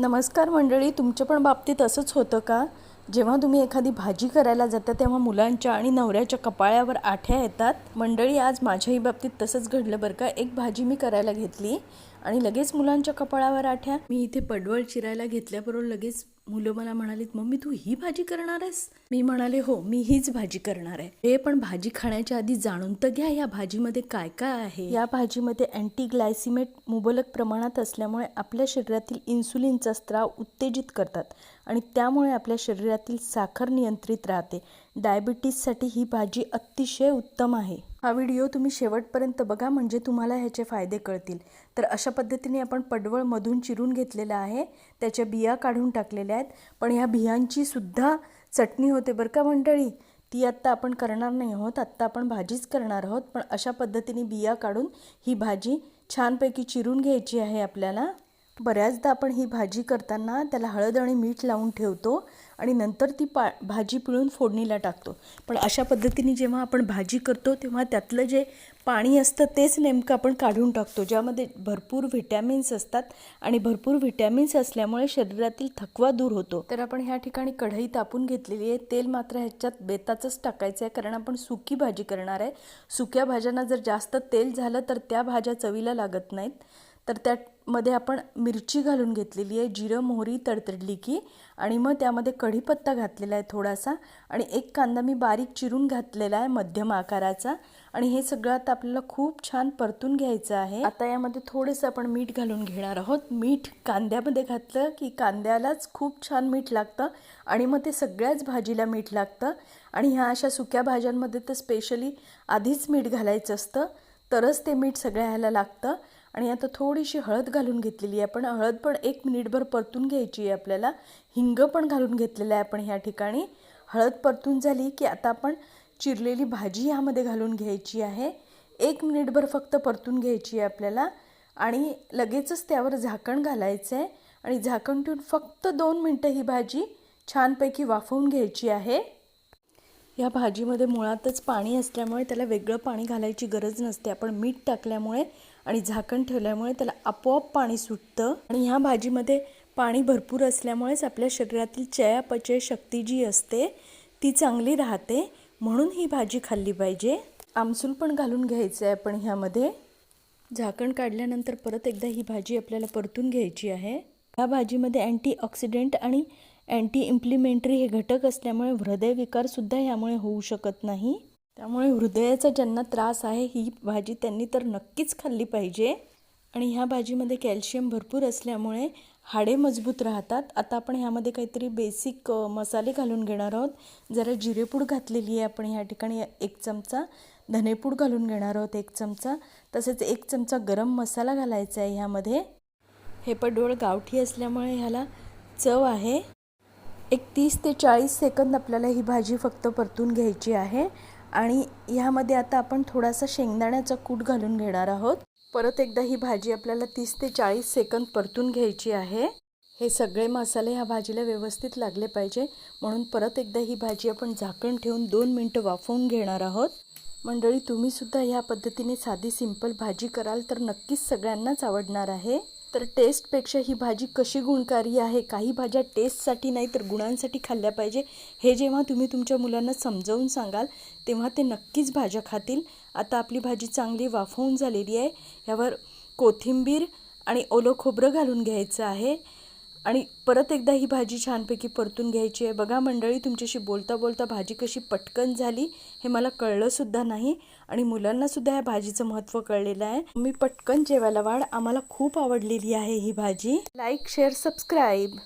नमस्कार मंडळी तुमच्या पण बाबतीत असंच होतं का? जेव्हा तुम्ही एखादी भाजी करायला जाता तेव्हा मुलांच्या आणि नवऱ्याच्या कपाळ्यावर आठ्या येतात. मंडळी आज माझ्याही बाबतीत तसंच घडलं बरं का. एक भाजी मी करायला घेतली. आणि लगेच मुलांच्या कपाळावर आठ्या. मी इथे पडवळ चिरायला घेतल्याबरोबर लगेच मुलं मला म्हणालीत मम्मी तू ही भाजी करणार आहेस? मी म्हणाले हो मी हीच भाजी करणार आहे. हे पण भाजी खाण्याच्या आधी जाणून तर घ्या या भाजीमध्ये काय काय आहे? या भाजीमध्ये अँटी ग्लायसिमेट मुबलक प्रमाणात असल्यामुळे आपल्या शरीरातील इन्सुलिनचा स्त्राव उत्तेजित करतात आणि त्यामुळे आपल्या शरीरातील साखर नियंत्रित राहते. डायबिटीससाठी ही भाजी अतिशय उत्तम आहे. हा व्हिडिओ तुम्ही शेवटपर्यंत बघा म्हणजे तुम्हाला ह्याचे फायदे कळतील. तर अशा पद्धतीने आपण पडवळ मधून चिरून घेतलेला आहे. त्याच्या बिया काढून टाकलेल्या आहेत. पण ह्या बियांची सुद्धा चटणी होते बरं का मंडळी. ती आत्ता आपण करणार नाही आहोत. आत्ता आपण भाजीच करणार आहोत. पण अशा पद्धतीने बिया काढून ही भाजी छानपैकी चिरून घ्यायची आहे आपल्याला. बऱ्याचदा आपण ही भाजी करताना त्याला हळद आणि मीठ लावून ठेवतो आणि नंतर ती पा भाजी पिळून फोडणीला टाकतो. पण अशा पद्धतीने जेव्हा आपण भाजी करतो तेव्हा त्यातलं जे पाणी असतं तेच नेमकं आपण काढून टाकतो ज्यामध्ये भरपूर व्हिटॅमिन्स असतात आणि भरपूर व्हिटॅमिन्स असल्यामुळे शरीरातील थकवा दूर होतो. तर आपण ह्या ठिकाणी कढई तापून घेतलेली आहे. तेल मात्र ह्याच्यात बेताचंच टाकायचं आहे कारण आपण सुकी भाजी करणार आहे. सुक्या भाज्यांना जर जास्त तेल झालं तर त्या भाज्या चवीला लागत नाहीत. तर त्यामध्ये आपण मिरची घालून घेतलेली आहे जिरं मोहरी तडतडली की आणि मग त्यामध्ये कढीपत्ता घातलेला आहे थोडासा आणि एक कांदा मी बारीक चिरून घातलेला आहे मध्यम आकाराचा आणि हे सगळं आता आपल्याला खूप छान परतून घ्यायचं आहे. आता यामध्ये थोडंसं आपण मीठ घालून घेणार आहोत. मीठ कांद्यामध्ये घातलं की कांद्यालाच खूप छान मीठ लागतं आणि मग ते सगळ्याच भाजीला मीठ लागतं आणि ह्या अशा सुक्या भाज्यांमध्ये तर स्पेशली आधीच मीठ घालायचं असतं तरच ते मीठ सगळ्या ह्याला लागतं आणि आता थोडीशी हळद घालून घेतलेली आहे पण हळद पण एक मिनिटभर परतून घ्यायची आहे आपल्याला. हिंग पण घालून घेतलेलं आहे आपण ह्या ठिकाणी. हळद परतून झाली की आता आपण चिरलेली भाजी ह्यामध्ये घालून घ्यायची आहे. एक मिनिटभर फक्त परतून घ्यायची आहे आपल्याला. आणि लगेचच त्यावर झाकण घालायचं आहे. आणि झाकण ठेवून फक्त दोन मिनटं ही भाजी छानपैकी वाफवून घ्यायची आहे. या भाजीमध्ये मुळातच पाणी असल्यामुळे त्याला वेगळं पाणी घालायची गरज नसते. आपण मीठ टाकल्यामुळे आणि झाकण ठेवल्यामुळे त्याला आपोआप पाणी सुटतं. आणि ह्या भाजीमध्ये पाणी भरपूर असल्यामुळेच आपल्या शरीरातील चयापचय शक्ती जी असते ती चांगली राहते. म्हणून ही भाजी खाल्ली पाहिजे. आमसूल पण घालून घ्यायचं आहे आपण ह्यामध्ये. झाकण काढल्यानंतर परत एकदा ही भाजी आपल्याला परतून घ्यायची आहे. ह्या भाजीमध्ये अँटीऑक्सिडेंट आणि अँटी इम्प्लिमेंटरी हे घटक असल्यामुळे हृदयविकारसुद्धा ह्यामुळे होऊ शकत नाही. त्यामुळे हृदयाचा ज्यांना त्रास आहे ही भाजी त्यांनी तर नक्कीच खाल्ली पाहिजे. आणि ह्या भाजीमध्ये कॅल्शियम भरपूर असल्यामुळे हाडे मजबूत राहतात. आता आपण ह्यामध्ये काहीतरी बेसिक मसाले घालून घेणार आहोत. जरा जिरेपूड घातलेली आहे आपण ह्या ठिकाणी एक चमचा. धनेपूड घालून घेणार आहोत एक चमचा. तसेच एक चमचा गरम मसाला घालायचा आहे ह्यामध्ये. हे पडवळ गावठी असल्यामुळे ह्याला चव आहे. एक तीस ते चाळीस सेकंद आपल्याला ही भाजी फक्त परतून घ्यायची आहे. आणि ह्यामध्ये आता आपण थोडासा शेंगदाण्याचा कूट घालून घेणार आहोत. परत एकदा ही भाजी आपल्याला तीस ते चाळीस सेकंद परतून घ्यायची आहे. हे सगळे मसाले ह्या भाजीला व्यवस्थित लागले पाहिजे. म्हणून परत एकदा ही भाजी आपण झाकण ठेवून दोन मिनटं वाफवून घेणार आहोत. मंडळी तुम्हीसुद्धा ह्या पद्धतीने साधी सिंपल भाजी कराल तर नक्कीच सगळ्यांनाच आवडणार आहे. तर टेस्टपेक्षा ही भाजी कशी गुणकारी आहे? काही भाज्या टेस्टसाठी नाही तर गुणांसाठी खाल्ल्या पाहिजे. हे जेव्हा तुम्ही तुमच्या मुलांना समजावून सांगाल तेव्हा ते नक्कीच भाज्या खातील. आता आपली भाजी चांगली वाफवून झालेली आहे. ह्यावर कोथिंबीर आणि ओलं खोबरं घालून घ्यायचं आहे. आणि परत एकदा ही भाजी छानपैकी परतून घ्यायची आहे. बघा मंडळी तुमच्याशी बोलता बोलता भाजी कशी पटकन झाली हे मला कळलंसुद्धा नाही आणि मुलांनासुद्धा या भाजीचं महत्त्व कळलेलं आहे. मी पटकन जेवायला वाढ. आम्हाला खूप आवडलेली आहे ही भाजी. Like share subscribe.